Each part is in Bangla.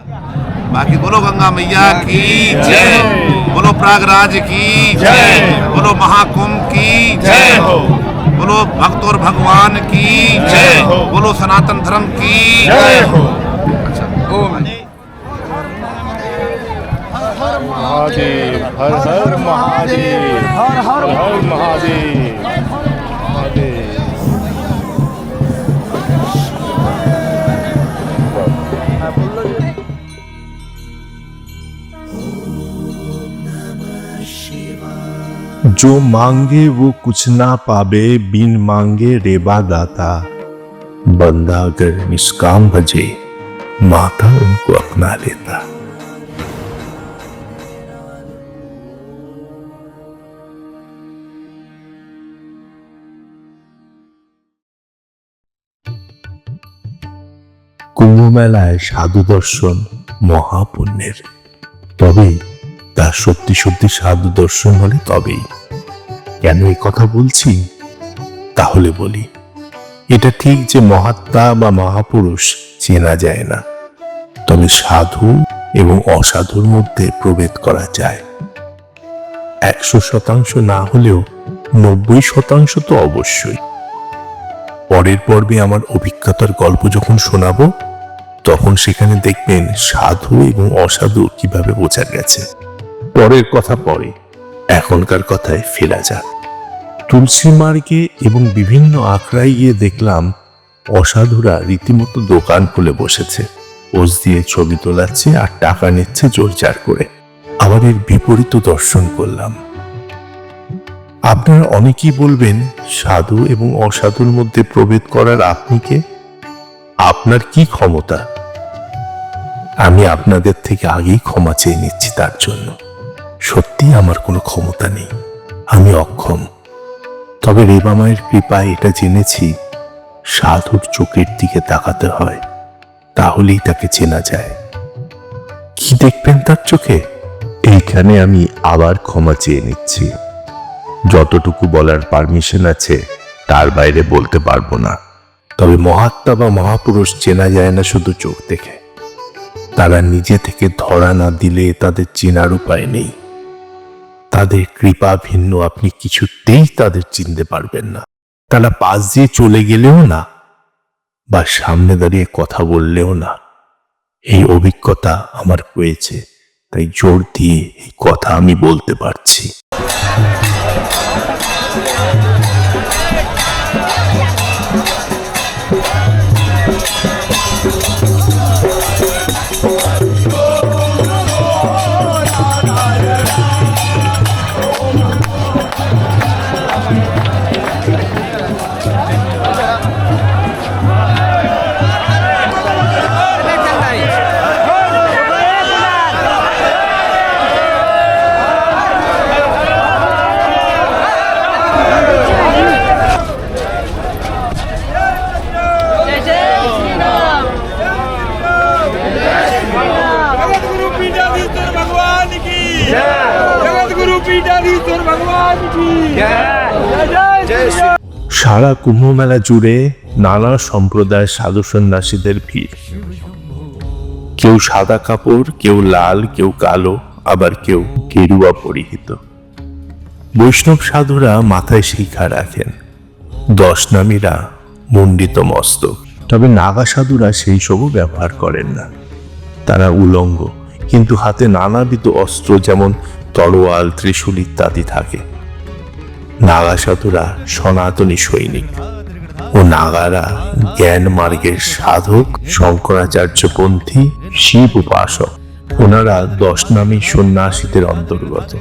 बाकी बोलो गंगा मैया की जय बोलो प्रयागराज की जय बोलो महाकुंभ की जय हो। बोलो भक्त और भगवान की जय हो। बोलो सनातन धर्म की जय हो। अच्छा महादेव हर हर महादेव हर हर महादेव। जो मांगे वो कुछ ना पावे बिन मांगे रेबा दाता बंदा अगर निष्काम भजे माता उनको अपना लेता কুম্ভ মেলায় সাধু দর্শন মহাপুণ্যের তবে তার সত্যি সত্যি সাধু দর্শন হলে তবেই কেন এই কথা বলছি? তাহলে বলি, এটা ঠিক যে মহাত্মা বা মহাপুরুষ চেনা যায় না। তবে সাধু এবং অসাধুর মধ্যে প্রভেদ করা যায়। একশো শতাংশ না হলেও নব্বই শতাংশ তো অবশ্যই। পরের পর্বে আমার অভিজ্ঞতার গল্প যখন শোনাবো, তখন সেখানে দেখবেন সাধু এবং অসাধু কীভাবে বোঝা গেছে। পরের কথা পরে। এখনকার কথায় ফেরা যাক তুলসী মার্গে এবং বিভিন্ন আখড়ায় গিয়ে দেখলাম অসাধুরা রীতিমতো দোকান খুলে বসেছে। পোজ দিয়ে ছবি তোলাচ্ছে আর টাকা নিচ্ছে জোরজার করে। আবার এর বিপরীত দর্শন করলাম। আপনারা অনেকেই বলবেন, সাধু এবং অসাধুর মধ্যে প্রভেদ করার আপনি কে? আপনার কি ক্ষমতা? আমি আপনাদের থেকে আগেই ক্ষমা চেয়ে নিচ্ছি তার জন্য। সত্যি আমার কোনো ক্ষমতা নেই। আমি অক্ষম। তবে রেবা মায়ের কৃপায় এটা জেনেছি সাধুর চোখের দিকে তাকাতে হয় তাহলেই তাকে চেনা যায়। কি দেখবেন তার চোখে? এইখানে আমি আবার ক্ষমা চেয়ে নিচ্ছি। যতটুকু বলার পারমিশন আছে তার বাইরে বলতে পারব না। তবে মহাত্মা বা মহাপুরুষ চেনা যায় না শুধু চোখ দেখে। তারা নিজে থেকে ধরা না দিলে তাদের চেনার উপায় নেই। তাদের কৃপা ভিন্ন, আপনি কিছুতেই তাদের চিনতে পারবেন না। তারা পাশ দিয়ে চলে গেলেও না বা সামনে দাঁড়িয়ে কথা বললেও না। এই অভিজ্ঞতা আমার হয়েছে, তাই জোর দিয়ে এই কথা আমি বলতে পারছি। সারা কুম্ভ মেলা জুড়ে নানা সম্প্রদায় সাধু সন্ন্যাসীদের ভিড়। কেউ সাদা কাপড়, কেউ লাল, কেউ কালো, আবার কেউ গেরুয়া পরিহিত। বৈষ্ণব সাধুরা মাথায় শিখা রাখেন। দশ নামীরা মণ্ডিত মস্তক। তবে নাগা সাধুরা সেই সবও ব্যবহার করেন না। তারা উলঙ্গ। কিন্তু হাতে নানাবিধ অস্ত্র যেমন তলোয়াল ত্রিশূল ইত্যাদি থাকে। নাগা সাধুরা সনাতনী সৈনিক ও নাগারা জ্ঞান মার্গের সাধক, শঙ্করাচার্যপন্থী, শিব উপাসক। ওনারা দশ নামী সন্ন্যাসীদের অন্তর্গত।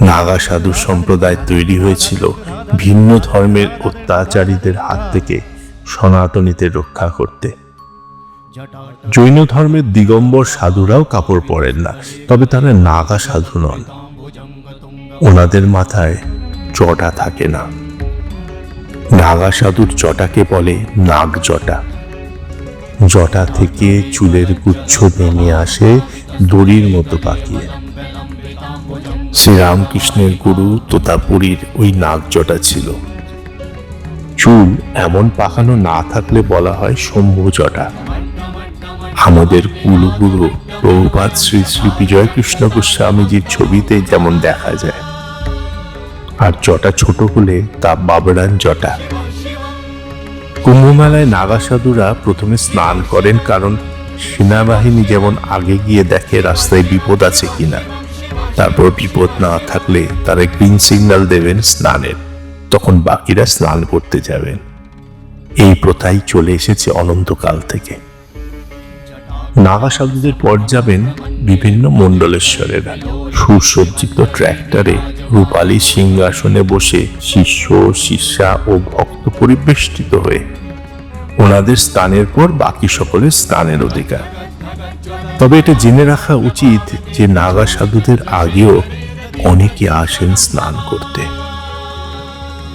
নাগা সাধু সম্প্রদায় তৈরি হয়েছিল ভিন্ন ধর্মের অত্যাচারীদের হাত থেকে সনাতনীদের রক্ষা করতে। জৈন ধর্মের দিগম্বর সাধুরাও কাপড় পরেন না, তবে তারা নাগা সাধু নন। ওনাদের মাথায় জটা থাকে না। নাগা সাধুর জটাকে বলে নাগ জটা। জটা থেকে চুলের গুচ্ছ নেমে আসে দড়ির মতো পাকিয়ে। শ্রীরামকৃষ্ণের গুরু তোতাপুরীর ওই নাগ জটা ছিল। চুল এমন পাকানো না থাকলে বলা হয় শম্ভু জটা। আমাদের কুলগুরু প্রভুপাত শ্রী শ্রী বিজয় কৃষ্ণ গোস্বামীজির ছবিতে যেমন দেখা যায়। আর জটা ছোট হলে তা বাবরান জটা। কুম্ভমেলায় নাগা সাধুরা প্রথমে স্নান করেন কারণ সেনাবাহিনী যেমন আগে গিয়ে দেখে রাস্তায় বিপদ আছে কিনা, তারপর বিপদ না থাকলে তারা গ্রিন সিগন্যাল দেবেন স্নানের, তখন বাকিরা স্নান করতে যাবেন। এই প্রথাই চলে এসেছে অনন্তকাল থেকে। নাগা সাধুদের পর যাবেন বিভিন্ন মণ্ডলেশ্বরেরা। সুসজ্জিত ট্র্যাক্টরে রূপালী সিংহাসনে বসে শিষ্য, শিষ্যা ও ভক্ত পরিবেষ্টিত হয়ে ওনাদের স্থানের পর বাকি সকলের স্থানের অধিকার। তবে এটা জেনে রাখা উচিত যে নাগা সাধুদের আগেও অনেকে আসেন স্নান করতে।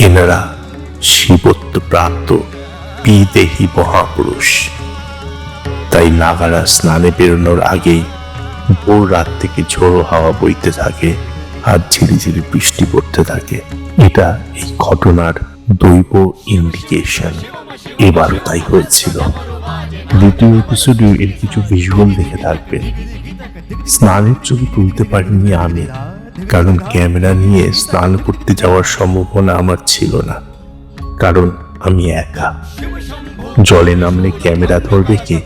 এনারা শিবত্ব প্রাপ্ত বিদেহী মহাপুরুষ। তাই নাগারা স্নানে বেরোনোর আগেই ভোর রাত থেকে ঝোড়ো হাওয়া বইতে থাকে আর ঝিরিঝিরি বৃষ্টি পড়তে থাকে। এটা এই ঘটনার দৈব ইন্ডিকেশন এবারও তাই হয়েছিল। দ্বিতীয় এপিসোডেও এর কিছু ভিজুয়াল দেখে থাকবেন। স্নানের ছবি তুলতে পারিনি আমি, কারণ ক্যামেরা নিয়ে স্নান করতে যাওয়ার সম্ভাবনা আমার ছিল না, কারণ আমি একা। জলে নামলে ক্যামেরা ধরবে কে?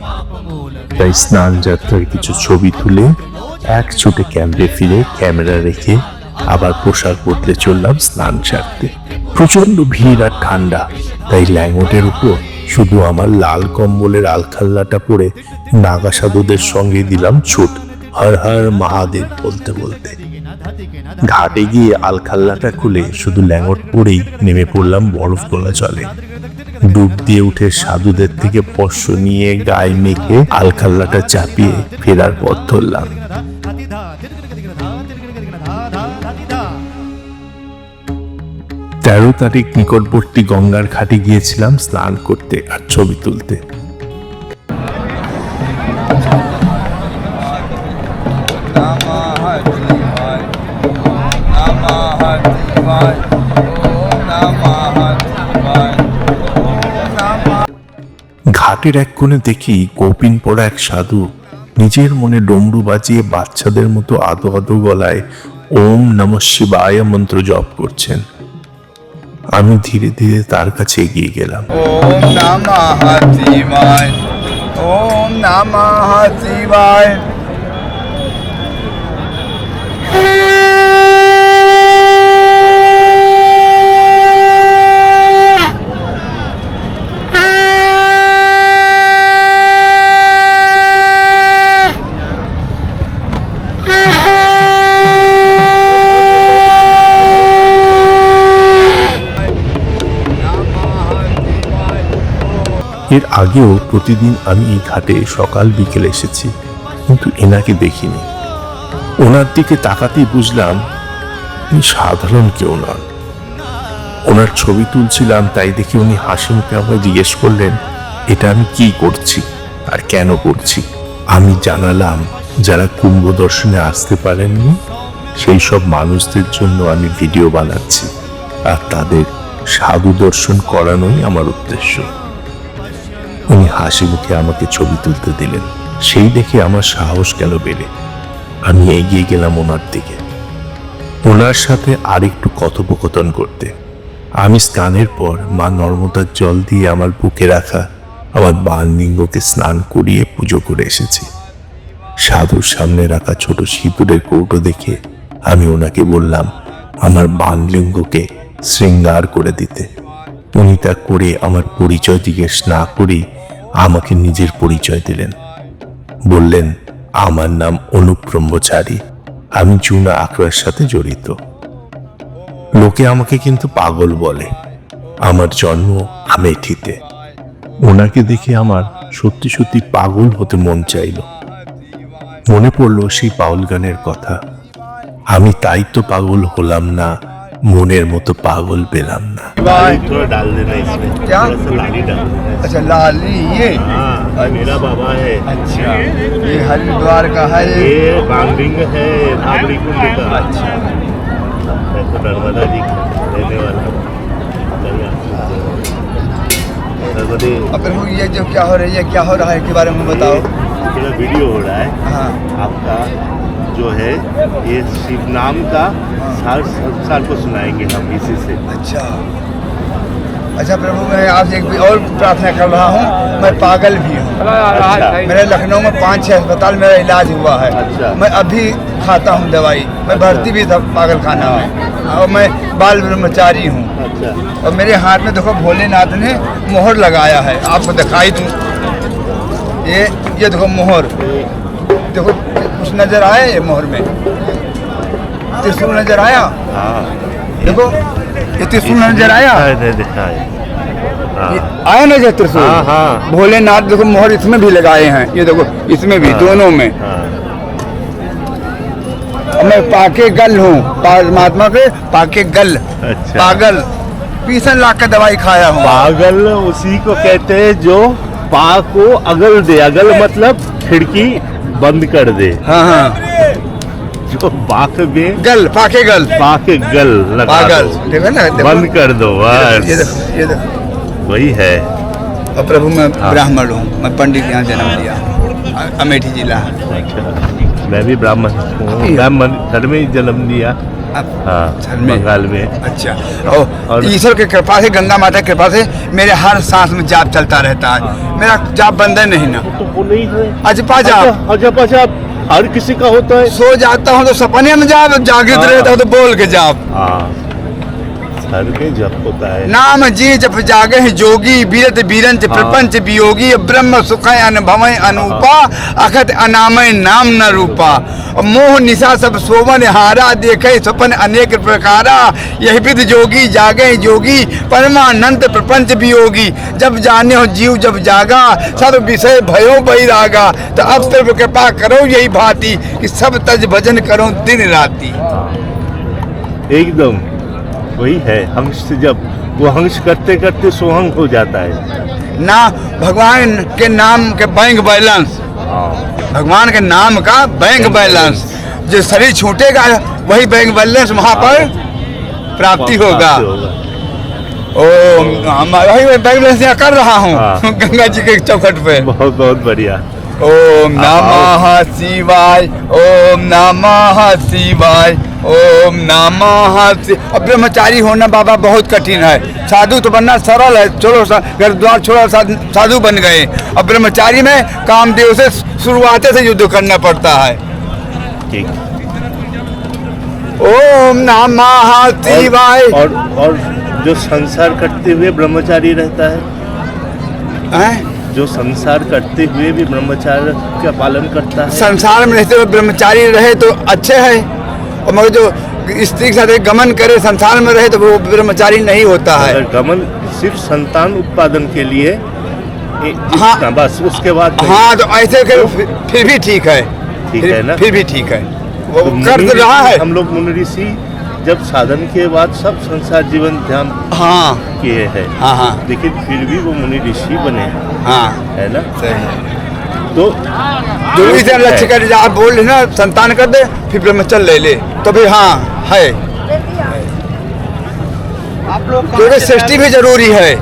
তাই স্নান যাত্রার কিছু ছবি তুলে এক ছুটে ক্যাম্পে ফিরে ক্যামেরা রেখে আবার পোশাক বদলে চললাম স্নান সারতে। প্রচণ্ড ভিড় আর ঠান্ডা, তাই ল্যাঙ্গটের উপর শুধু আমার লাল কম্বলের আলখাল্লাটা পরে নাগা সাধুদের সঙ্গে দিলাম ছুট, হর হর মহাদেব বলতে বলতে। ঘাটে গিয়ে আলখাল্লাটা খুলে শুধু ল্যাঙ্গট পরেই নেমে পড়লাম বরফ তোলা চলে ডুব দিয়ে উঠে সাধুদের থেকে পশ্য নিয়ে গায়ে মেখে আলখাল্লাটা চাপিয়ে ফেরার পথ ধরলাম। তেরো তারিখ নিকটবর্তী গঙ্গার ঘাটে গিয়েছিলাম স্নান করতে আর ছবি তুলতে। ঘাটের এক কোণে দেখি কৌপিন পড়া এক সাধু। নিজের মনে ডমরু বাজিয়ে বাচ্চাদের মতো আদো আদো গলায় ওম নম শিবায় মন্ত্র জপ করছেন। আমি ধীরে ধীরে তার কাছে এগিয়ে গেলাম। ওম নমঃ শিবায় ওম নমঃ শিবায় এর আগেও প্রতিদিন আমি এই ঘাটে সকাল, বিকেল এসেছি, কিন্তু এনাকে দেখিনি। ওনার দিকে তাকাতেই বুঝলাম উনি সাধারণ কেউ নন। ওনার ছবি তুলছিলাম, তাই দেখে উনি হাসি মুখে আমায় জিজ্ঞেস করলেন, এটা আমি কি করছি আর কেন করছি? আমি জানালাম, যারা কুম্ভ দর্শনে আসতে পারেননি, সেই সব মানুষদের জন্য আমি ভিডিও বানাচ্ছি, আর তাদের সাধু দর্শন করানোই আমার উদ্দেশ্য। উনি হাসি মুখে আমাকে ছবি তুলতে দিলেন। সেই দেখে আমার সাহস গেল বেড়ে। আমি এগিয়ে গেলাম ওনার দিকে। ওনার সাথে আরেকটু কথোপকথন করতে। আমি স্নানের পর মা নর্মদার জল দিয়ে আমার বুকে রাখা আমার বানলিঙ্গকে স্নান করিয়ে পুজো করে এসেছি। সাধুর সামনে রাখা ছোট সিঁদুরের কৌটো দেখে আমি ওনাকে বললাম, আমার বানলিঙ্গকে শৃঙ্গার করে দিতে। উনি তা করে আমার পরিচয় জিজ্ঞেস না করেই আমাকে নিজের পরিচয় দিলেন। বললেন, আমার নাম অনুপ ব্রহ্মচারী আমি জুনা আখড়ার সাথে জড়িত। লোকে আমাকে কিন্তু পাগল বলে। আমার জন্ম আমেঠিতে। ওনাকে দেখে আমার সত্যি সত্যি পাগল হতে মন চাইল। মনে পড়ল সেই পাগল গানের কথা। আমি তাই তো পাগল হলাম না মনের মতো পাগল পেলাম না शिवाय थोड़ा डाल देना इसमें क्या? थोड़ा सा लाली डाल देना अच्छा लाली ये हाँ मेरा बाबा है अच्छा ये हरिद्वार का है ये ये बांगडिंग है भाबड़ी कुंड का अच्छा मैं तो नर्मदा जी का रहने वाला हूँ नर्मदे अब प्रभु ये जो क्या हो रही है क्या हो रहा है के बारे में बताओ थोड़ा वीडियो हो रहा है हाँ आपका जो है ये शिव नाम का सार संसार को सुनाएँगे हम इसी से। अच्छा। अच्छा प्रभु मैं आपसे एक भी और प्रार्थना कर रहा हूँ मैं पागल भी हूँ। अच्छा। मेरे लखनऊ में पाँच छः अस्पताल मेरा इलाज हुआ है। अच्छा। मैं अभी खाता हूँ दवाई। मैं भर्ती भी था पागल खाना में। और मैं बाल ब्रह्मचारी हूँ। अच्छा। और मेरे हाथ में देखो भोलेनाथ ने मोहर लगाया है। आपको दिखाई दूँ। ये ये देखो मोहर। देखो नज़र आया ये मोहर में? त्रिशूल नज़र आया? हाँ। देखो ये त्रिशूल नज़र आया? है। आया नज़र त्रिशूल हाँ। भोलेनाथ देखो मोहर इसमें भी लगाए हैं। ये देखो इसमें भी। दोनों में। मैं पाके गल हूँ। परमात्मा के पाके गल। अच्छा। पागल। पीसन लाख का दवाई खाया हूँ। पागल उसी को कहते हैं जो पा को अगल दे। अगल मतलब खिड़की बंद कर दे। हाँ हाँ। जो बाक में गल पाके गल। पाके गल लगा पागल ठीक है ना बंद कर दो ये बस। देखो ये देखो। वही है। और प्रभु मैं हाँ। ब्राह्मण हूँ मैं पंडित यहाँ जन्म लिया। अमेठी जिला। अच्छा। मैं भी ब्राह्मण हूँ। ब्राह्मण घर में ही जन्म लिया। हाँ में? बंगाल में। अच्छा। और और- ईश्वर की कृपा से गंगा माता की कृपा से मेरे हर सांस में जाप चलता रहता है। मेरा जाप बंद है नहीं ना। तो वो नहीं है। अजपा जाप। अजपा जाप हर किसी का होता है। सो जाता हूँ तो सपने में जाप जागृत हाँ। रहता हूँ तो बोल के जाप। हाँ सर में जब होता है। नाम जी जप जागे हैं जोगी बीरत बीरंच हाँ। प्रपंच वियोगी ब्रह्म सुख अनुभव अनुपा अखत अनामय नाम न रूपा। मोह निशा सब सोवन हारा देखे स्वपन अनेक प्रकारा। यही विध जोगी जागे जोगी परमानंद प्रपंच वियोगी जब जाने हो जीव जब जागा सब विषय भयो बहिरागा तो अब तब कृपा करो यही भांति कि सब तज भजन करो दिन राती। एकदम। वही है हंस जब वो हंस करते करते सोहंग हो जाता है। ना भगवान के नाम के बैंक बैलेंस। हाँ। भगवान के नाम का बैंक बैलेंस। जो शरीर छूटेगा वही बैंक बैलेंस वहाँ पर प्राप्ति होगा। ओम हम वही बैंक बैलेंस यहाँ कर रहा हूँ। हाँ। गंगा जी के चौखट पे। बहुत बहुत बढ़िया। ओम नमः शिवाय ओम नमः शिवाय ओम नमः अब ब्रह्मचारी होना बाबा बहुत कठिन है। साधु तो बनना सरल है चलो सा- घर द्वार छोड़ा साध- साधु बन गए। अब ब्रह्मचारी में कामदेव से शुरुआत से युद्ध करना पड़ता है। ठीक। ओम नमः शिवाय। और, और और जो संसार करते हुए ब्रह्मचारी रहता है? हैं? जो संसार करते हुए भी ब्रह्मचार्य का पालन करता है। संसार में रहते हुए ब्रह्मचारी रहे तो अच्छे है और मगर जो स्त्री के साथ गमन करे संसार में रहे तो वो ब्रह्मचारी नहीं होता है। गमन सिर्फ़ संतान उत्पादन के लिए हाँ। बस उसके बाद हाँ तो ऐसे कर फिर, फिर भी ठीक है। ठीक है ना? फिर भी ठीक है। वो तो कर तो रहा है। हम लोग मुनि ऋषि जब साधन के बाद सब संसार जीवन ध्यान हाँ। किए हैं हाँ हाँ। लेकिन फिर भी वो मुनि ऋषि बने हैं, हाँ। है ना? सही तो जो इसे लक्ष्य कर आप बोल रहे ना संतान कर दे फिर ब्रह्मचर्य ले ले। तो फिर हाँ है। क्योंकि सृष्टि भी ज़रूरी है।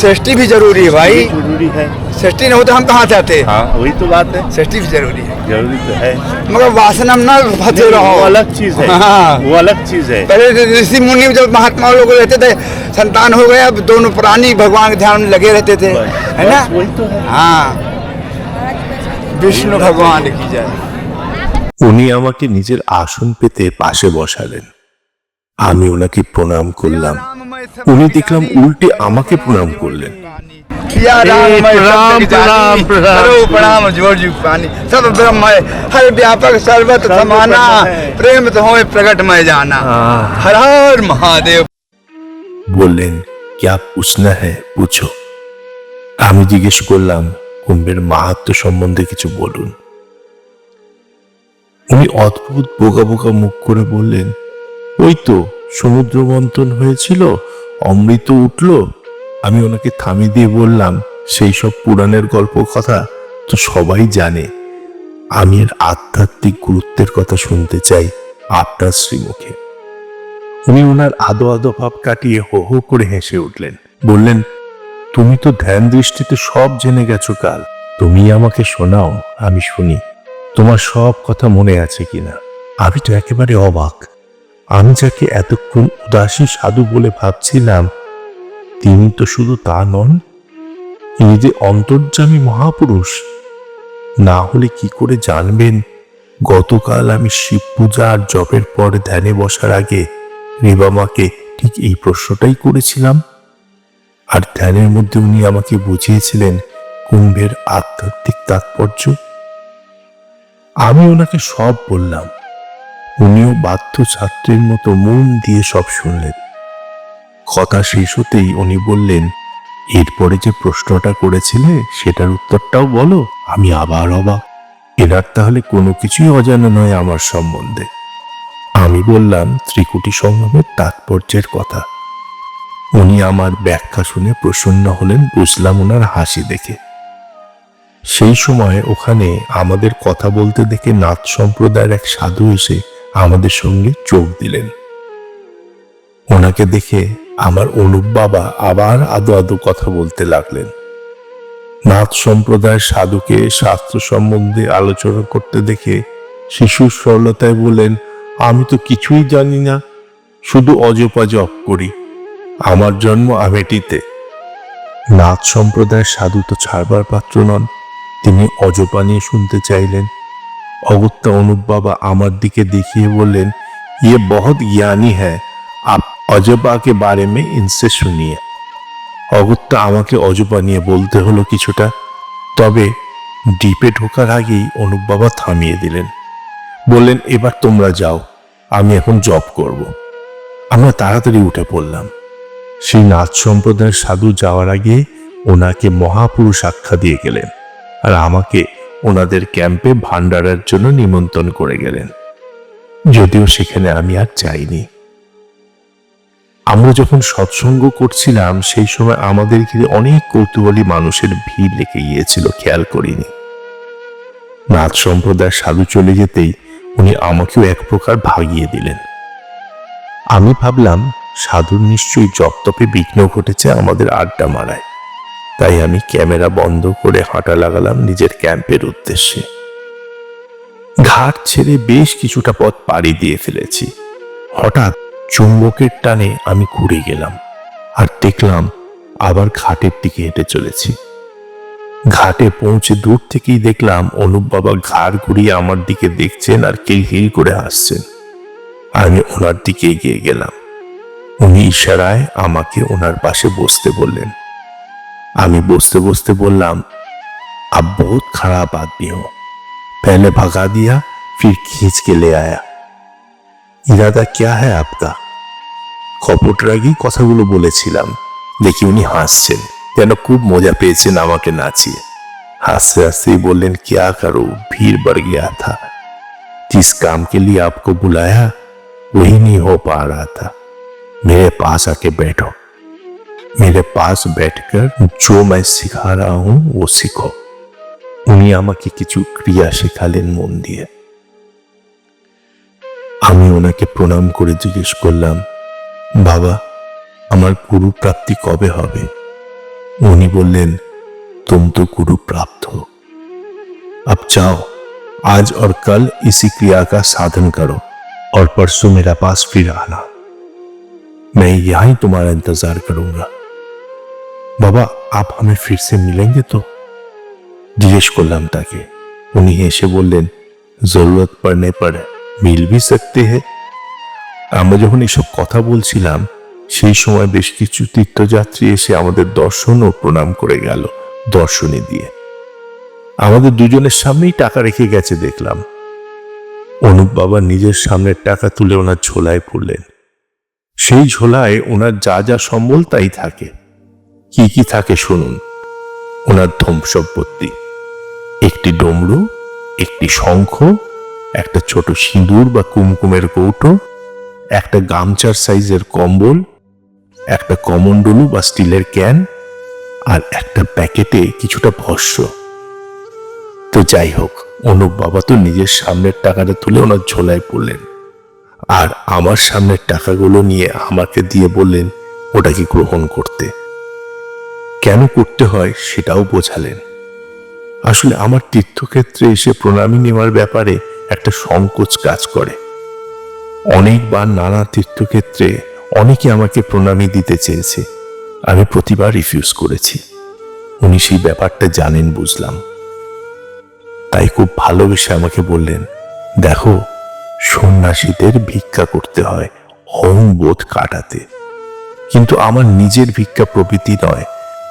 सृष्टि भी ज़रूरी है भाई। ज़रूरी है। सृष्टि नहीं हो तो हम कहाँ जाते हाँ वही तो बात है। सृष्टि भी ज़रूरी है। जरूरी तो है मगर वासना में ना फंसे रहो वो अलग चीज है हाँ। वो अलग चीज है पहले ऋषि मुनि जब महात्मा लोग रहते थे संतान हो गया अब दोनों प्राणी भगवान के ध्यान में लगे रहते थे बस- है ना बस वही तो है हाँ विष्णु भगवान की जय উনি আমাকে নিজের আসন পেতে পাশে বসালেন আমি ওনাকে প্রণাম করলাম উনি দেখলাম উল্টে আমাকে প্রণাম করলেন किया राम ए, मैं प्रणाम, सत्य की जाति, प्रणाम, प्रणाम। करो प्रणाम जोर जी पानी सब ब्रह्म है हर व्यापक सर्वत सर्व समाना ब्रह्म है। प्रेम तो होए प्रकट में जाना हर हर महादेव বললেন ক্যা পুছনা হ্যাঁ পুছো আমি জিজ্ঞেস করলাম কুম্ভের মাহাত্ম সম্বন্ধে কিছু বলুন উনি অদ্ভুত বোকা বোকা মুখ করে বললেন ওই তো সমুদ্র মন্থন হয়েছিল অমৃত উঠল আমি ওনাকে থামিয়ে দিয়ে বললাম, সেই সব পুরাণের গল্প কথা তো সবাই জানে। আমি এর আধ্যাত্মিক গুরুত্বের কথা শুনতে চাই আপনার শ্রীমুখে। উনি ওনার আদো আদো ভাব কাটিয়ে হো হো করে হেসে উঠলেন। বললেন, তুমি তো ধ্যান দৃষ্টিতে সব জেনে গেছো কাল। তুমি আমাকে শোনাও, আমি শুনি। তোমার সব কথা মনে আছে কিনা? আমি তো একেবারে অবাক। আমি যাকে এতক্ষণ উদাসী সাধু বলে ভাবছিলাম তিনি তো শুধু তা নন, ইনি যে অন্তর্যামী মহাপুরুষ। না হলে কি করে জানবেন, গতকাল আমি শিব পূজা আর জপের পর ধ্যানে বসার আগে রিবামাকে ঠিক এই প্রশ্নটাই করেছিলাম। আর ধ্যানের মধ্যে উনি আমাকে বুঝিয়েছিলেন কুম্ভের আধ্যাত্মিক তাৎপর্য। আমি ওনাকে সব বললাম। উনিও বাধ্য ছাত্রের মতো মন দিয়ে সব শুনলেন। কথা শেষ হতেই উনি বললেন, এরপরে যে প্রশ্নটা করেছিলে, সেটার উত্তরটাও বলো, আমি আবার অবাক। এনার তাহলে কোনো কিছুই অজানা নয় আমার সম্বন্ধে। আমি বললাম, ত্রিকুটি সংগ্রামের তাৎপর্যের কথা। উনি আমার ব্যাখ্যা শুনে প্রসন্ন হলেন, বুঝলাম ওনার হাসি দেখে। সেই সময় ওখানে আমাদের কথা বলতে দেখে নাথ সম্প্রদায়ের এক সাধু এসে আমাদের সঙ্গে যোগ দিলেন। ওনাকে দেখে আমার অনুপ বাবা আবার আদো আদো কথা বলতে লাগলেন। নাথ সম্প্রদায় সাধুকে শাস্ত্র সম্বন্ধে আলোচনা করতে দেখে শিশুর সরলতায় বলেন আমি তো কিছুই জানি না, শুধু অজপা জপ করি আমার জন্ম আমেটিতে। নাথ সম্প্রদায়ের সাধু তো ছাড়বার পাত্র নন, তিনি অজপা নিয়ে শুনতে চাইলেন। অগত্যা অনুপ বাবা আমার দিকে দেখিয়ে বললেন ইয়ে বহুত জ্ঞানী হ্যাঁ आप অজপা के बारे में इनसे सुनिए অগত্যা আমাকে অজপা নিয়ে বলতে হলো কিছুটা তবে ডিপে ঢোকার আগেই অনুপ বাবা থামিয়ে দিলেন বললেন এবার তোমরা যাও আমি এখন জব করব আমরা তাড়াতাড়ি উঠে পড়লাম সেই নাথ সম্প্রদায়ের সাধু যাওয়ার আগে ওনাকে মহাপুরুষ আখ্যা দিয়ে গেলেন আর আমাকে ওনাদের ক্যাম্পে ভান্ডারের জন্য নিমন্ত্রণ করে গেলেন যদিও সেখানে আমি আর যাইনি আমরা যখন সৎসঙ্গ করছিলাম, সেই সময় আমাদের ঘিরে অনেক কৌতূহলী মানুষের ভিড় লেগে গিয়েছিল, খেয়াল করিনি। নাথ সম্প্রদায়ের সাধু চলে যেতেই উনি আমাকেও এক প্রকার ভাগিয়ে দিলেন। আমি ভাবলাম, সাধুর নিশ্চয়ই জপতপে বিঘ্ন ঘটেছে আমাদের আড্ডা মারায়। তাই আমি ক্যামেরা বন্ধ করে হাঁটা লাগালাম নিজের ক্যাম্পের উদ্দেশ্যে। ঘাট ছেড়ে বেশ কিছুটা পথ পাড়ি দিয়ে ফেলেছি। হঠাৎ চুম্বকের টানে আমি ঘুরে গেলাম আর দেখলাম আবার ঘাটের দিকে হেঁটে চলেছি ঘাটে পৌঁছে দূর থেকেই দেখলাম অনুপ বাবা ঘাড় ঘুরিয়ে আমার দিকে দেখছেন আর কিলকিল করে হাসছেন আমি ওনার দিকে এগিয়ে গেলাম উনি ইশারায় আমাকে ওনার পাশে বসতে বললেন আমি বসতে বসতে বললাম अब बहुत खराब आदमी हो पहले भगा दिया फिर खींच के ले आया ইরাদা ক্যা হ্যায় আপকা কপট রাগি কথাগুলো বলেছিলাম দেখি উনি হাসছেন যেন খুব মজা পেয়েছেন আমাকে নাচিয়ে হাসতে হাসতেই বললেন क्या करो भीड़ बढ़ गया था जिस काम के लिए आपको बुलाया वही नहीं हो पा रहा था मेरे पास आके बैठो मेरे पास बैठकर जो मैं सिखा रहा हूं वो सीखो উনি আমাকে কিছু ক্রিয়া শেখালেন মন দিয়ে আমি ওনাকে প্রণাম করে জিজ্ঞেস করলাম বাবা আমার গুরু প্রাপ্তি কবে হবে উনি বললেন तुम तो गुरु प्राप्त हो अब जाओ आज और कल इसी क्रिया का साधन करो और परसों मेरा पास फिर आना मैं यहीं तुम्हारा इंतजार करूंगा बाबा आप हमें फिर से मिलेंगे तो জিজ্ঞেস করলাম তাকে উনি হেসে বললেন জরুরত পড়নে পর মিল ভি সকতে হে আমরা যখন এসব কথা বলছিলাম, সেই সময় বেশ কিছু তীর্থযাত্রী এসে আমাদের দর্শন ও প্রণাম করে গেল, দর্শনী দিয়ে। আমাদের দুজনের সামনেই টাকা রেখে গেছে দেখলাম। অনুপ বাবা নিজের সামনের টাকা তুলে ওনার ঝোলায় পড়লেন। সেই ঝোলায় ওনার যা যা সম্বল তাই থাকে। কি কি থাকে শুনুন। ওনার ধম সম্পত্তি একটি ডমরু, একটি শঙ্খ একটা ছোট সিঁদুর বা কুমকুমের কৌটো, একটা গামছার সাইজের কম্বল, একটা কমন্ডলু বা স্টিলের ক্যান, আর একটা প্যাকেটে কিছুটা ভস্য। তো যাই হোক, অনুপ বাবা তো নিজের সামনের টাকাটা তুলে ওনার ঝোলায় পড়লেন। আর আমার সামনের টাকাগুলো নিয়ে আমাকে দিয়ে বললেন ওটাকে গ্রহণ করতে? কেন করতে হয় সেটাও বোঝালেন। আসলে আমার তীর্থক্ষেত্রে এসে প্রণামী নেওয়ার ব্যাপারে একটা সংকোচ কাজ করে। অনেকবার নানা তীর্থক্ষেত্রে অনেকে আমাকে প্রণামী দিতে চেয়েছে। আমি প্রতিবার রিফিউজ করেছি। উনি সেই ব্যাপারটা জানেন, বুঝলাম। তাই খুব ভালোবেসে আমাকে বললেন, দেখো, সন্ন্যাসীদের ভিক্ষা করতে হয় অহং বোধ কাটাতে। কিন্তু আমার নিজের ভিক্ষা প্রভৃতি নয়,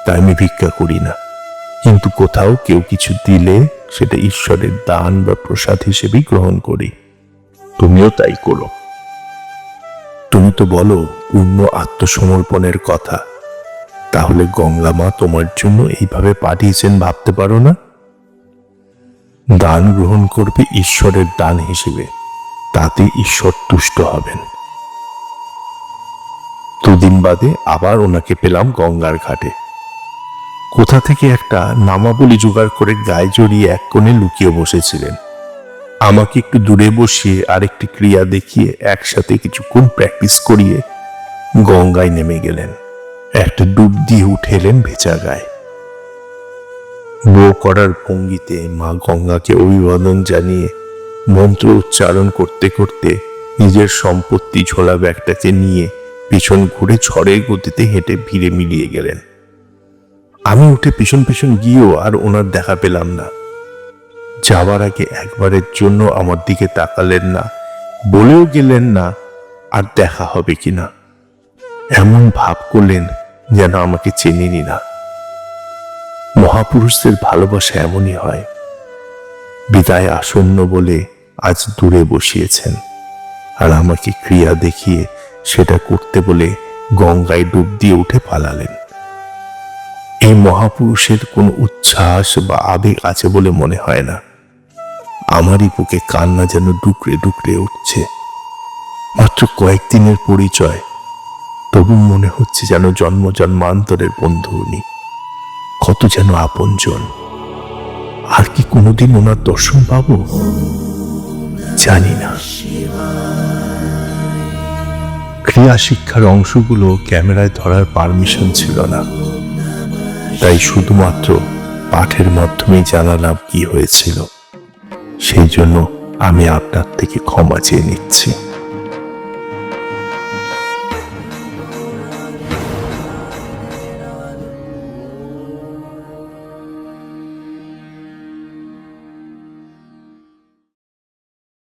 তাই আমি ভিক্ষা করি না। কিন্তু কোথাও কেউ কিছু দিলে সেটা ঈশ্বরের দান বা প্রসাদ হিসেবেই গ্রহণ করি। তুমিও তাই করো। তুমি তো বলো, পূর্ণ আত্মসমর্পণের কথা। তাহলে গঙ্গা মা তোমার জন্য এইভাবে পাঠিয়েছেন ভাবতে পারো না? দান গ্রহণ করবে ঈশ্বরের দান হিসেবে, তাতে ঈশ্বর তুষ্ট হবেন। দুদিন বাদে আবার ওনাকে পেলাম গঙ্গার ঘাটে। কোথা থেকে একটা নামাবলি জোগাড় করে গায়ে জড়িয়ে এক কোণে লুকিয়ে বসেছিলেন? আমাকে একটু দূরে বসিয়ে আরেকটি ক্রিয়া দেখিয়ে একসাথে কিছুক্ষণ প্র্যাকটিস করিয়ে গঙ্গায় নেমে গেলেন। একটা ডুব দিয়ে উঠে এলেন ভেজা গায়ে। বো করার ভঙ্গিতে মা গঙ্গাকে অভিবাদন জানিয়ে মন্ত্র উচ্চারণ করতে করতে নিজের সম্পত্তি ঝোলা ব্যাগটাকে নিয়ে পিছন ঘুরে ঝড়ের গতিতে হেঁটে ভিড়ে মিলিয়ে গেলেন। আমি উঠে পিছন পিছন গিয়েও আর ওনার দেখা পেলাম না। যাওয়ার আগে একবারের জন্য আমার দিকে তাকালেন না, বলেও গেলেন না আর দেখা হবে কিনা। এমন ভাব করলেন যেন আমাকে চেনেনি না। মহাপুরুষদের ভালোবাসা এমনই হয়। বিদায় আসন্ন বলে আজ দূরে বসিয়েছেন আর আমাকে ক্রিয়া দেখিয়ে সেটা করতে বলে গঙ্গায় ডুব দিয়ে উঠে পালালেন। এই মহাপুরুষের কোনো উচ্ছ্বাস বা আবেগ আছে বলে মনে হয় না। আমারই বুকে কান্না যেন ডুকরে ডুকরে উঠছে। মাত্র কয়েকদিনের পরিচয়, তবু মনে হচ্ছে যেন জন্ম জন্মান্তরের বন্ধু উনি। কত যেন আপনজন। আর কি কোনোদিন ওনার দর্শন পাবো? জানি না। ক্রিয়া শিক্ষার অংশগুলো ক্যামেরায় ধরার পারমিশন ছিল না। তাই শুধুমাত্র পাঠের মাধ্যমেই জানালাম কি হয়েছিল। সেই জন্য আমি আপনার থেকে ক্ষমা চেয়ে নিচ্ছি।